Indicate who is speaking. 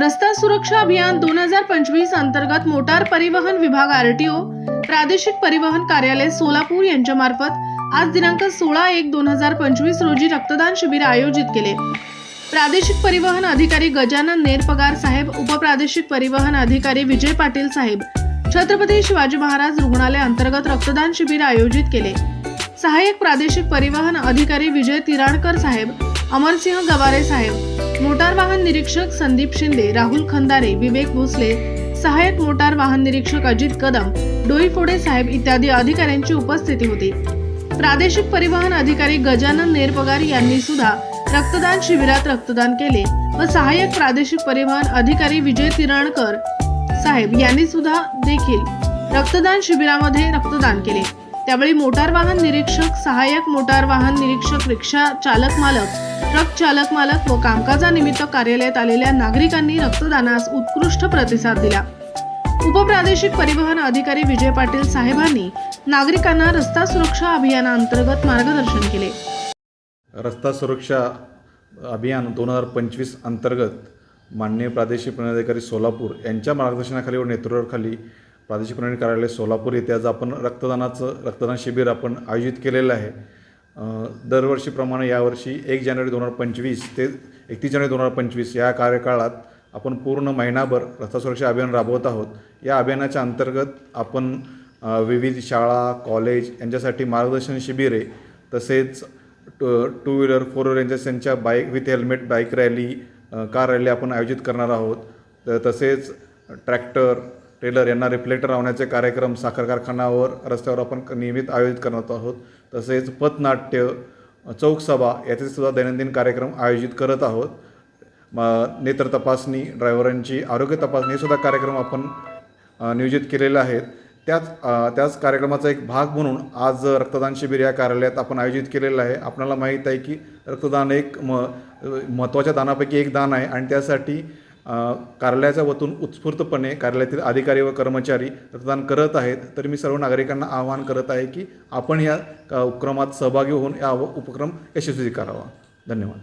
Speaker 1: रस्ता सुरक्षा अभियान दोन हजार पंचवीस अंतर्गत मोटार परिवहन विभाग आरटीओ प्रादेशिक परिवहन कार्यालय सोलापूर यांच्या मार्फत आज दिनांक सोळा एक दोन हजार पंचवीस रोजी रक्तदान शिबिर आयोजित केले. प्रादेशिक परिवहन अधिकारी गजानन नेरपगार साहेब उपप्रादेशिक परिवहन अधिकारी विजय पाटील साहेब छत्रपती शिवाजी महाराज रुग्णालय अंतर्गत रक्तदान शिबिर आयोजित केले. सहाय्यक प्रादेशिक परिवहन अधिकारी विजय तिराणकर साहेब अमरसिंह गवारे साहेब मोटार वाहन निरीक्षक संदीप शिंदे राहुल खंदारे विवेक भोसले सहाय्यक मोटार वाहन निरीक्षक अजित कदम डोईफोडे साहेब इत्यादी अधिकाऱ्यांची उपस्थिती होती. प्रादेशिक परिवहन अधिकारी गजानन नेरपगार यांनी सुद्धा रक्तदान शिबिरात रक्तदान केले व सहाय्यक प्रादेशिक परिवहन अधिकारी विजय तिरणकर साहेब यांनी सुद्धा देखील रक्तदान शिबिरामध्ये रक्तदान केले. त्यावेळी मोटार वाहन निरीक्षक सहाय्यक मोटार वाहन निरीक्षक रिक्षा चालक मालक ट्रक चालक मालक व कामकाजानिमित्त कार्यालयात आलेल्या नागरिकांनी रक्तदानास उत्कृष्ट प्रतिसाद दिला. उपप्रादेशिक परिवहन अधिकारी विजय पाटील साहेबांनी नागरिकांना रस्ता सुरक्षा अभियानाअंतर्गत मार्गदर्शन केले.
Speaker 2: रस्ता सुरक्षा अभियान दोन हजार पंचवीस अंतर्गत माननीय प्रादेशिक प्रणाधिकारी सोलापूर यांच्या मार्गदर्शनाखाली व नेतृत्वाखाली प्रादेशिक प्रणाली कार्यालय सोलापूर येथे आज आपण रक्तदानाचं रक्तदान शिबिर आपण आयोजित केलेलं आहे. दरवर्षीप्रमाणे यावर्षी एक जानेवारी दोन हजार पंचवीस ते एकतीस जानेवारी दोन हजार पंचवीस या कार्यकाळात आपण पूर्ण महिनाभर रस्ता सुरक्षा अभियान राबवत आहोत. या अभियानाच्या अंतर्गत आपण विविध शाळा कॉलेज यांच्यासाठी मार्गदर्शन शिबिरे तसेच two two wheeler four wheeler यांच्या त्यांच्या bike with helmet bike rally car rally आपण आयोजित करणार आहोत. तसेच ट्रॅक्टर टेलर यांना रिफ्लेक्टर लावण्याचे कार्यक्रम साखर कारखान्यावर रस्त्यावर आपण नियमित आयोजित करत आहोत. तसेच पथनाट्य चौकसभा याचे सुद्धा दैनंदिन कार्यक्रम आयोजित करत आहोत. म नेत्र तपासणी ड्रायव्हरांची आरोग्य तपासणी हे सुद्धा कार्यक्रम आपण नियोजित केलेले आहेत. त्याच त्याच कार्यक्रमाचा एक भाग म्हणून आज रक्तदान शिबिर या कार्यालयात आपण आयोजित केलेलं आहे आपल्याला माहीत आहे की रक्तदान एक म महत्त्वाच्या दानापैकी एक दान आहे आणि त्यासाठी कार्यालयाच्या वतून उत्स्फूर्तपणे कार्यालयातील अधिकारी व कर्मचारी रक्तदान करत आहेत. तर मी सर्व नागरिकांना आवाहन करत आहे की आपण या उपक्रमात सहभागी होऊन या उपक्रम यशस्वी करावा. धन्यवाद.